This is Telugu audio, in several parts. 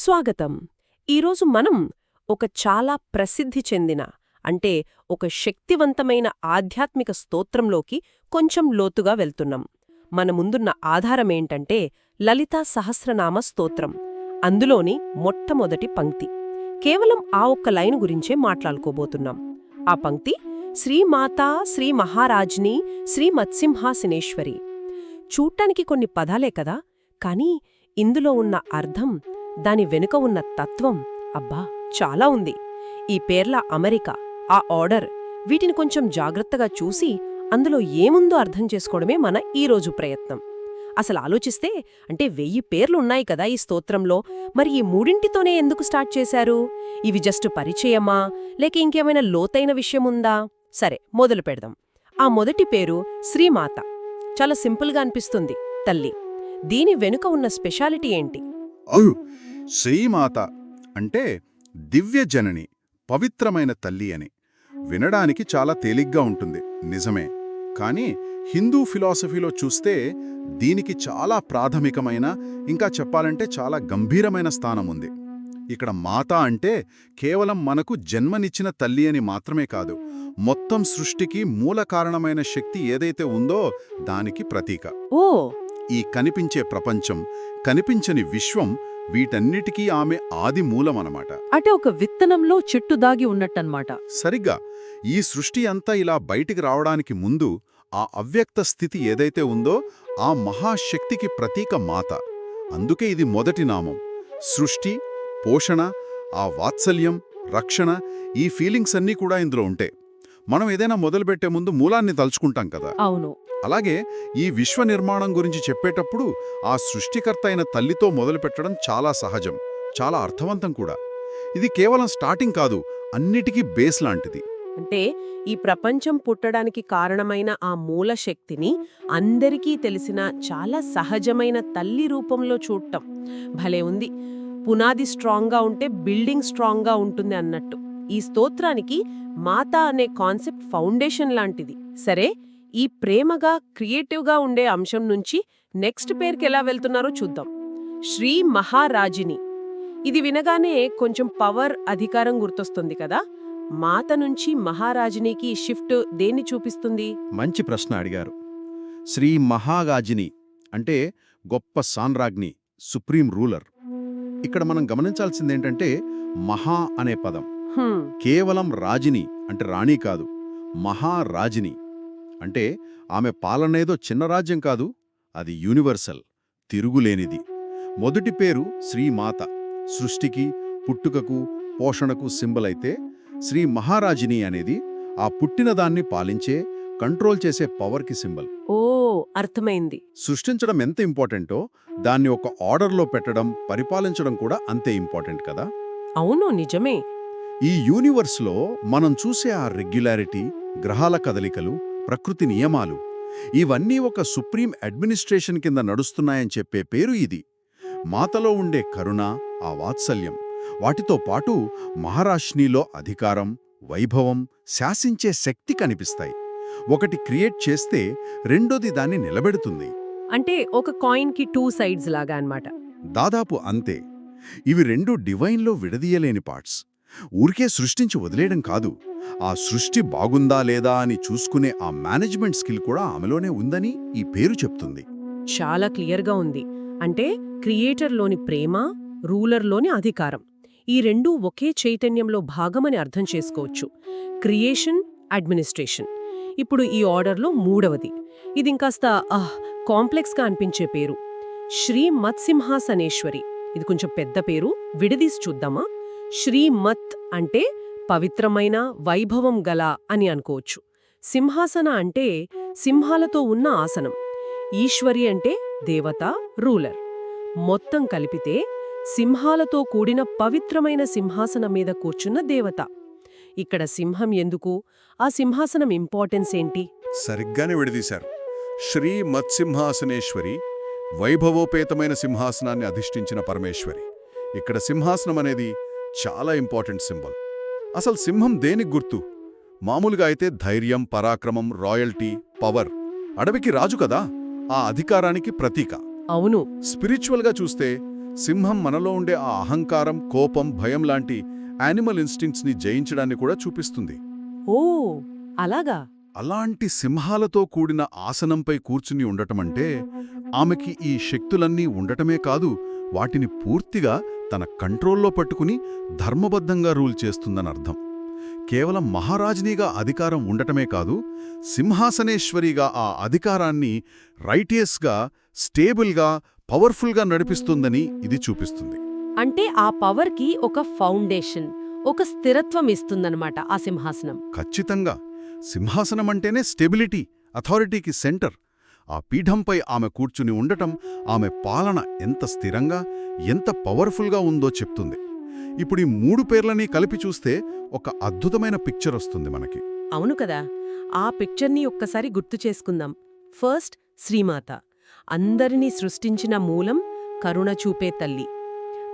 స్వాగతం. ఈరోజు మనం ఒక చాలా ప్రసిద్ధి చెందిన అంటే ఒక శక్తివంతమైన ఆధ్యాత్మిక స్తోత్రంలోకి కొంచెం లోతుగా వెళ్తున్నాం. మన ముందున్న ఆధారమేంటంటే లలితా సహస్రనామ స్తోత్రం అందులోని మొట్టమొదటి పంక్తి. కేవలం ఆ ఒక్క లైన్ గురించే మాట్లాడుకోబోతున్నాం. ఆ పంక్తి శ్రీమాతా శ్రీ మహారాజ్ని శ్రీ మత్సింహాసనేశ్వరి చూడ్డానికి కొన్ని పదాలే కదా కానీ ఇందులో ఉన్న అర్థం దాని వెనుక ఉన్న తత్వం అబ్బా చాలా ఉంది. ఈ పేర్ల అమెరికా ఆ ఆర్డర్ వీటిని కొంచెం జాగ్రత్తగా చూసి అందులో ఏముందో అర్థం చేసుకోవడమే మన ఈరోజు ప్రయత్నం. అసలు ఆలోచిస్తే అంటే వెయ్యి పేర్లున్నాయి కదా ఈ స్తోత్రంలో మరి ఈ మూడింటితోనే ఎందుకు స్టార్ట్ చేశారు? ఇవి జస్ట్ పరిచయమా? లేక ఇంకేమైనా లోతైన విషయముందా? సరే మొదలు పెడదాం. ఆ మొదటి పేరు శ్రీమాత. చాలా సింపుల్గా అనిపిస్తుంది తల్లి. దీని వెనుక ఉన్న స్పెషాలిటీ ఏంటి? అవును శ్రీమాత అంటే దివ్య జనని పవిత్రమైన తల్లి అని. వినడానికి చాలా తేలిగ్గా ఉంటుంది నిజమే. కానీ హిందూ ఫిలాసఫీలో చూస్తే దీనికి చాలా ప్రాథమికమైన ఇంకా చెప్పాలంటే చాలా గంభీరమైన స్థానం ఉంది. ఇక్కడ మాత అంటే కేవలం మనకు జన్మనిచ్చిన తల్లి అని మాత్రమే కాదు మొత్తం సృష్టికి మూల కారణమైన శక్తి ఏదైతే ఉందో దానికి ప్రతీక. ఓ! ఈ కనిపించే ప్రపంచం కనిపించని విశ్వం వీటన్నిటికీ ఆమె ఆది మూలమనమాట. అంటే ఒక విత్తనంలో చెట్టు దాగి ఉన్నట్టన్నమాట. సరిగ్గా ఈ సృష్టి అంతా ఇలా బయటికి రావడానికి ముందు ఆ అవ్యక్త స్థితి ఏదైతే ఉందో ఆ మహాశక్తికి ప్రతీక మాత. అందుకే ఇది మొదటి నామం. సృష్టి పోషణ ఆ వాత్సల్యం రక్షణ ఈ ఫీలింగ్స్ అన్నీ కూడా ఇందులో ఉంటాయి మనం ఏదైనా మొదలుపెట్టే ముందు మూలాన్ని తలుచుకుంటాం కదా. అవును. అలాగే ఈ విశ్వ నిర్మాణం గురించి చెప్పేటప్పుడు ఆ సృష్టికర్త అయిన తల్లితో మొదలుపెట్టడం చాలా సహజం చాలా అర్థవంతం కూడా. ఇది కేవలం స్టార్టింగ్ కాదు అన్నిటికీ బేస్ లాంటిది. అంటే ఈ ప్రపంచం పుట్టడానికి కారణమైన ఆ మూల శక్తిని అందరికీ తెలిసిన చాలా సహజమైన తల్లి రూపంలో చూడటం. భలే ఉంది. పునాది స్ట్రాంగ్గా ఉంటే బిల్డింగ్ స్ట్రాంగ్గా ఉంటుంది అన్నట్టు. ఈ స్తోత్రానికి మాత అనే కాన్సెప్ట్ ఫౌండేషన్ లాంటిది. సరే? ఈ ప్రేమగా క్రియేటివ్గా ఉండే అంశం నుంచి నెక్స్ట్ పేరుకి ఎలా వెళ్తున్నారో చూద్దాం. శ్రీ మహారాజిని. ఇది వినగానే కొంచెం పవర్ అధికారం గుర్తొస్తుంది కదా? మాత నుంచి మహారాజునికి షిఫ్ట్ దేన్ని చూపిస్తుంది? మంచి ప్రశ్న అడిగారు. శ్రీ మహాగాజిని అంటే గొప్ప సాన్రాజ్ఞి సుప్రీం రూలర్. ఇక్కడ మనం గమనించాల్సిందేంటంటే మహా అనే పదం. కేవలం రాజిని అంటే రాణి కాదు మహారాజిని. అంటే ఆమె పాలనేదో చిన్న రాజ్యం కాదు అది యూనివర్సల్ తిరుగులేనిది. మొదటి పేరు శ్రీమాత సృష్టికి పుట్టుకకు పోషణకు సింబల్ అయితే శ్రీ మహారాజిని అనేది ఆ పుట్టినదాన్ని పాలించే కంట్రోల్ చేసే పవర్కి సింబల్. ఓ అర్థమైంది. సృష్టించడం ఎంత ఇంపార్టెంటో దాన్ని ఒక ఆర్డర్లో పెట్టడం పరిపాలించడం కూడా అంతే ఇంపార్టెంట్ కదా? అవును నిజమే. ఈ యూనివర్స్లో మనం చూసే ఆ రెగ్యులారిటీ గ్రహాల కదలికలు ప్రకృతి నియమాలు. ఇవన్నీ ఒక సుప్రీం అడ్మినిస్ట్రేషన్ కింద నడుస్తున్నాయని చెప్పే పేరు ఇది. మాతలో ఉండే కరుణ ఆ వాత్సల్యం. వాటితో పాటు మహారాష్ట్రీలో అధికారం వైభవం శాసించే శక్తి కనిపిస్తాయి. ఒకటి క్రియేట్ చేస్తే రెండోది దాన్ని నిలబెడుతుంది. అంటే ఒక కాయిన్కి టూ సైడ్స్ లాగా అన్నమాట. దాదాపు అంతే. ఇవి రెండు డివైన్లో విడదీయలేని పార్ట్స్. ఊరికే సృష్టించి వదిలేయడం కాదు. ఆ సృష్టి బాగుందా లేదా అని చూసుకునే ఆ మేనేజ్మెంట్ స్కిల్ కూడా ఆమెలోనే ఉందని ఈ పేరు చెప్తుంది. చాలా క్లియర్గా ఉంది. అంటే క్రియేటర్లోని ప్రేమ రూలర్లోని అధికారం. ఈ రెండూ ఒకే చైతన్యంలో భాగమని అర్థం చేసుకోవచ్చు. Creation administration. ఇప్పుడు ఈ ఆర్డర్లో మూడవది. ఇది ఇంకాస్త ఆహ్ కాంప్లెక్స్గా అనిపించే పేరు. శ్రీ మత్సింహాసనేశ్వరి. ఇది కొంచెం పెద్ద పేరు. విడదీసి చూద్దామా? శ్రీమత్ అంటే పవిత్రమైన వైభవం గల అని అనుకోవచ్చు. సింహాసన అంటే సింహాలతో ఉన్న ఆసనం. ఈశ్వరి అంటే దేవత రూలర్. మొత్తం కలిపితే సింహాలతో కూడిన పవిత్రమైన సింహాసనం మీద కూర్చున్న దేవత. ఇక్కడ సింహం ఎందుకు? ఆ సింహాసనం ఇంపార్టెన్స్ ఏంటి? సరిగ్గానే విడదీశారు. శ్రీ మత్సింహాసనేశ్వరి వైభవోపేతమైన సింహాసనాన్ని అధిష్ఠించిన పరమేశ్వరి. ఇక్కడ సింహాసనం అనేది చాలా ఇంపార్టెంట్ సింబల్. అసలు సింహం దేనికి గుర్తు? మామూలుగా అయితే ధైర్యం పరాక్రమం రాయల్టీ పవర్ అడవికి రాజు కదా? ఆ అధికారానికి ప్రతీక. అవును. స్పిరిచువల్గా చూస్తే సింహం మనలో ఉండే ఆ అహంకారం కోపం భయం లాంటి యానిమల్ ఇన్స్టింక్ట్స్ని జయించడాన్ని కూడా చూపిస్తుంది. ఓ అలాగా? అలాంటి సింహాలతో కూడిన ఆసనంపై కూర్చుని ఉండటమంటే ఆమెకి ఈ శక్తులన్నీ ఉండటమే కాదు వాటిని పూర్తిగా తన కంట్రోల్లో పట్టుకుని ధర్మబద్ధంగా రూల్ చేస్తుందని అర్థం కేవలం మహారాజ్నిగా అధికారం ఉండటమే కాదు సింహాసనేశ్వరిగా ఆ అధికారాన్ని రైటియస్గా స్టేబుల్గా పవర్ఫుల్గా నడిపిస్తుందని ఇది చూపిస్తుంది. అంటే ఆ పవర్కి ఒక ఫౌండేషన్ ఒక స్థిరత్వం ఇస్తుందన్నమాట ఆ సింహాసనం. ఖచ్చితంగా. సింహాసనం అంటేనే స్టెబిలిటీ అథారిటీకి సెంటర్. ఆ పీఠంపై ఆమె కూర్చుని ఉండటం ఆమె పాలన ఎంత స్థిరంగా ఎంత పవర్ఫుల్గా ఉందో చెప్తుంది. ఇప్పుడు ఈ మూడు పేర్లని కలిపి చూస్తే ఒక అద్భుతమైన పిక్చర్ వస్తుంది మనకి. అవును కదా! ఆ పిక్చర్ని ఒక్కసారి గుర్తు చేసుకుందాం. ఫస్ట్ శ్రీమాత. అందరినీ సృష్టించిన మూలం కరుణ చూపే తల్లి.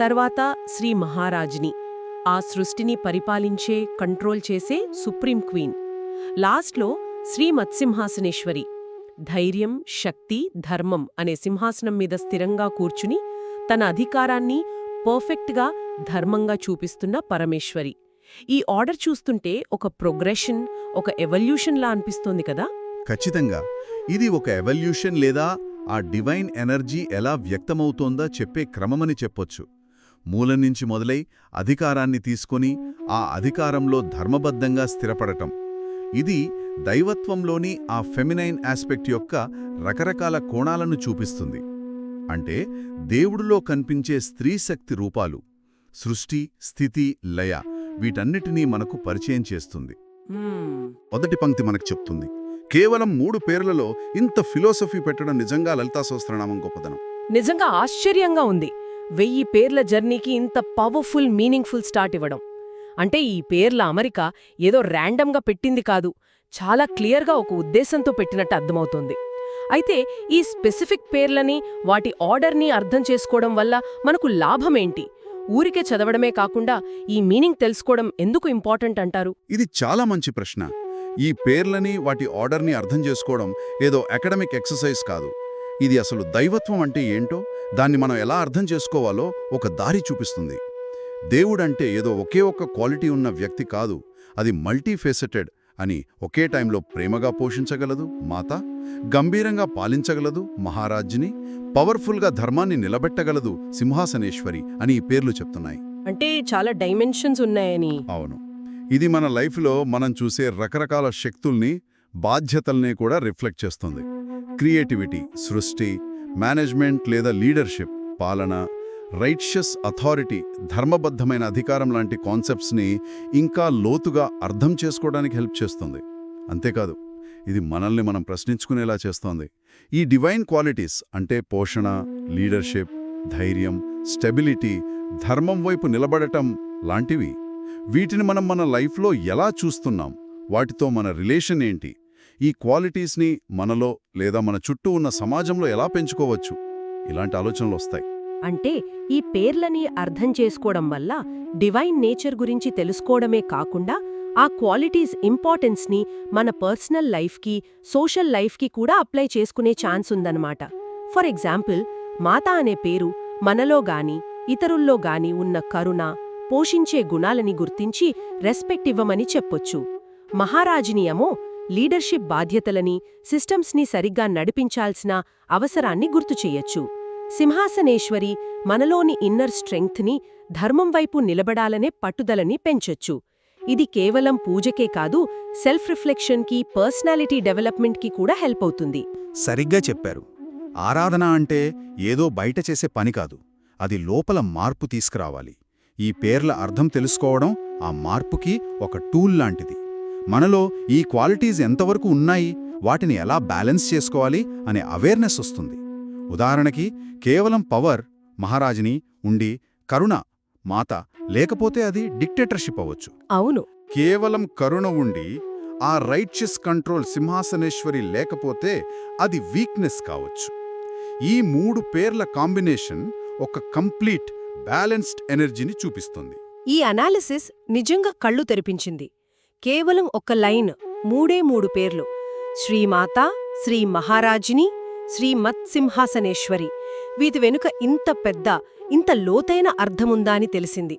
తర్వాత శ్రీ మహారాజ్ని. ఆ సృష్టిని పరిపాలించే కంట్రోల్ చేసే సుప్రీం క్వీన్. లాస్ట్లో శ్రీ మత్సింహాసనేశ్వరి ధైర్యం శక్తి ధర్మం అనే సింహాసనం మీద స్థిరంగా కూర్చుని తన అధికారాన్ని పర్ఫెక్ట్గా ధర్మంగా చూపిస్తున్న పరమేశ్వరి. ఈ ఆర్డర్ చూస్తుంటే ఒక ప్రోగ్రెషన్ ఒక ఎవల్యూషన్లా అనిపిస్తోంది కదా! ఖచ్చితంగా. ఇది ఒక ఎవల్యూషన్ లేదా ఆ డివైన్ ఎనర్జీ ఎలా వ్యక్తమవుతోందా చెప్పే క్రమమని చెప్పొచ్చు. మూలం నుంచి మొదలై అధికారాన్ని తీసుకొని ఆ అధికారంలో ధర్మబద్ధంగా స్థిరపడటం. ఇది దైవత్వంలోని ఆ ఫెమినైన్ ఆస్పెక్ట్ యొక్క రకరకాల కోణాలను చూపిస్తుంది. అంటే దేవుడిలో కనిపించే స్త్రీశక్తి రూపాలు సృష్టి స్థితి లయ వీటన్నిటినీ మనకు పరిచయం చేస్తుంది. మొదటి పంక్తి మనకు చెప్తుంది. కేవలం మూడు పేర్లలో ఇంత ఫిలాసఫీ పెట్టడం నిజంగా లలితా సహస్రనామం గొప్పదనం. నిజంగా ఆశ్చర్యంగా ఉంది. వెయ్యి పేర్ల జర్నీకి ఇంత పవర్ఫుల్ మీనింగ్ఫుల్ స్టార్ట్ ఇవ్వడం. అంటే ఈ పేర్ల అమరిక ఏదో ర్యాండమ్గా పెట్టింది కాదు. చాలా క్లియర్గా ఒక ఉద్దేశంతో పెట్టినట్టు అర్థమవుతోంది. అయితే ఈ స్పెసిఫిక్ పేర్లని వాటి ఆర్డర్ని అర్థం చేసుకోవడం వల్ల మనకు లాభమేంటి ఊరికే చదవడమే కాకుండా ఈ మీనింగ్ తెలుసుకోవడం ఎందుకు ఇంపార్టెంట్ అంటారు? ఇది చాలా మంచి ప్రశ్న. ఈ పేర్లని వాటి ఆర్డర్ని అర్థం చేసుకోవడం ఏదో అకాడమిక్ ఎక్సర్సైజ్ కాదు. ఇది అసలు దైవత్వం అంటే ఏంటో దాన్ని మనం ఎలా అర్థం చేసుకోవాలో ఒక దారి చూపిస్తుంది. దేవుడంటే ఏదో ఒకే ఒక్క క్వాలిటీ ఉన్న వ్యక్తి కాదు. అది మల్టీఫేసెటెడ్ అని ఒకే టైంలో ప్రేమగా పోషించగలదు మాత గంభీరంగా పాలించగలదు మహారాజ్ని పవర్ఫుల్గా ధర్మాన్ని నిలబెట్టగలదు సింహాసనేశ్వరి అని ఈ పేర్లు చెప్తున్నాయి. అంటే చాలా డైమెన్షన్స్ ఉన్నాయని. అవును. ఇది మన లైఫ్లో మనం చూసే రకరకాల శక్తుల్ని బాధ్యతల్ని కూడా రిఫ్లెక్ట్ చేస్తుంది. క్రియేటివిటీ సృష్టి మేనేజ్మెంట్ లేదా లీడర్షిప్ పాలన రైట్షియస్ అథారిటీ ధర్మబద్ధమైన అధికారం లాంటి కాన్సెప్ట్స్ని ఇంకా లోతుగా అర్థం చేసుకోవడానికి హెల్ప్ చేస్తుంది. అంతేకాదు ఇది మనల్ని మనం ప్రశ్నించుకునేలా చేస్తోంది. ఈ డివైన్ క్వాలిటీస్ అంటే పోషణ లీడర్షిప్ ధైర్యం స్టెబిలిటీ ధర్మం వైపు నిలబడటం లాంటివి. వీటిని మనం మన లైఫ్లో ఎలా చూస్తున్నాం? వాటితో మన రిలేషన్ ఏంటి? ఈ క్వాలిటీస్ని మనలో లేదా మన చుట్టూ ఉన్న సమాజంలో ఎలా పెంచుకోవచ్చు? ఇలాంటి ఆలోచనలు వస్తాయి. అంటే ఈ పేర్లని అర్థం చేసుకోవడం వల్ల డివైన్ నేచర్ గురించి తెలుసుకోవడమే కాకుండా ఆ క్వాలిటీస్ ఇంపార్టెన్స్ని మన పర్సనల్ లైఫ్కి సోషల్ లైఫ్కి కూడా అప్లై చేసుకునే ఛాన్స్ ఉందన్నమాట. ఫర్ ఎగ్జాంపుల్ మాత అనే పేరు మనలో గాని ఇతరుల్లో గాని ఉన్న కరుణ పోషించే గుణాలని గుర్తించి రెస్పెక్ట్ ఇవ్వమని చెప్పొచ్చు. మహారాజనీయమో లీడర్షిప్ బాధ్యతలని సిస్టమ్స్ని సరిగ్గా నడిపించాల్సిన అవసరాన్ని గుర్తు చెయ్యొచ్చు సింహాసనేశ్వరి మనలోని ఇన్నర్ స్ట్రెంగ్త్ని ధర్మం వైపు నిలబడాలనే పట్టుదలని పెంచొచ్చు. ఇది కేవలం పూజకే కాదు సెల్ఫ్ రిఫ్లెక్షన్కి పర్సనాలిటీ డెవలప్మెంట్కి కూడా హెల్ప్ అవుతుంది. సరిగ్గా చెప్పారు. ఆరాధన అంటే ఏదో బయట చేసే పని కాదు అది లోపల మార్పు తీసుకురావాలి. ఈ పేర్ల అర్థం తెలుసుకోవడం ఆ మార్పుకి ఒక టూల్ లాంటిది. మనలో ఈ క్వాలిటీస్ ఎంతవరకు ఉన్నాయి వాటిని ఎలా బ్యాలెన్స్ చేసుకోవాలి అనే అవేర్నెస్ వస్తుంది. ఉదాహరణకి కేవలం పవర్ మహారాజుని ఉండి కరుణ మాత లేకపోతే అది డిక్టేటర్షిప్ అవ్వచ్చు. అవును. కేవలం కరుణ ఉండి ఆ రైట్షియస్ కంట్రోల్ సింహాసనేశ్వరి లేకపోతే అది వీక్నెస్ కావచ్చు. ఈ మూడు పేర్ల కాంబినేషన్ ఒక కంప్లీట్ బ్యాలెన్స్డ్ ఎనర్జీని చూపిస్తుంది. ఈ అనాలిసిస్ నిజంగా కళ్ళు తెరిపించింది. కేవలం ఒక లైన్ మూడే మూడు పేర్లు. శ్రీమాత శ్రీ మహారాజిని శ్రీమత్సింహాసనేశ్వరి వీటి వెనుక ఇంత పెద్ద ఇంత లోతైన అర్థముందా అని తెలిసింది.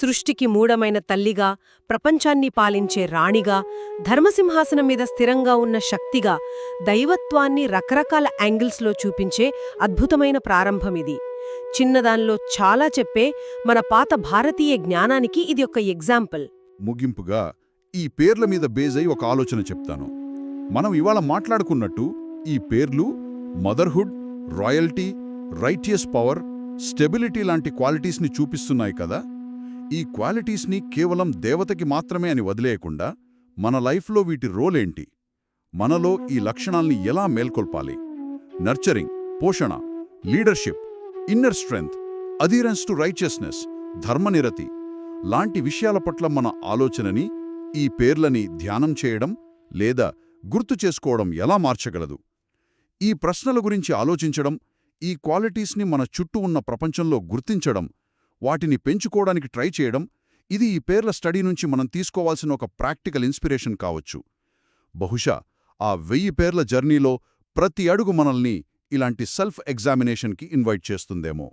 సృష్టికి మూఢమైన తల్లిగా ప్రపంచాన్ని పాలించే రాణిగా ధర్మసింహాసనం మీద స్థిరంగా ఉన్న శక్తిగా దైవత్వాన్ని రకరకాల యాంగిల్స్లో చూపించే అద్భుతమైన ప్రారంభమిది. చిన్నదానిలో చాలా చెప్పే మన పాత భారతీయ జ్ఞానానికి ఇది ఒక ఎగ్జాంపుల్. ముగింపుగా ఈ పేర్ల మీద బేజ్ అయి ఒక ఆలోచన చెప్తాను. మనం ఇవాళ మాట్లాడుకున్నట్టు ఈ పేర్లు motherhood royalty righteous power stability లాంటి క్వాలిటీస్ని చూపిస్తున్నాయి కదా? ఈ క్వాలిటీస్ని కేవలం దేవతకి మాత్రమే అని వదిలేయకుండా మన లైఫ్లో వీటి రోల్ ఏంటి మనలో ఈ లక్షణాల్ని ఎలా మేల్కొల్పాలి? నర్చరింగ్ పోషణ leadership inner strength adherence to righteousness ధర్మనిరతి లాంటి విషయాల పట్ల మన ఆలోచనని ఈ పేర్లని ధ్యానం చేయడం లేదా గుర్తు చేసుకోవడం ఎలా మార్చగలదు? ఈ ప్రశ్నల గురించి ఆలోచించడం ఈ క్వాలిటీస్ని మన చుట్టూ ఉన్న ప్రపంచంలో గుర్తించడం వాటిని పెంచుకోవడానికి ట్రై చేయడం ఇది ఈ పేర్ల స్టడీ నుంచి మనం తీసుకోవాల్సిన ఒక ప్రాక్టికల్ ఇన్స్పిరేషన్ కావచ్చు. బహుశా ఆ వెయ్యి పేర్ల జర్నీలో ప్రతి అడుగు మనల్ని ఇలాంటి సెల్ఫ్ ఎగ్జామినేషన్కి ఇన్వైట్ చేస్తుందేమో.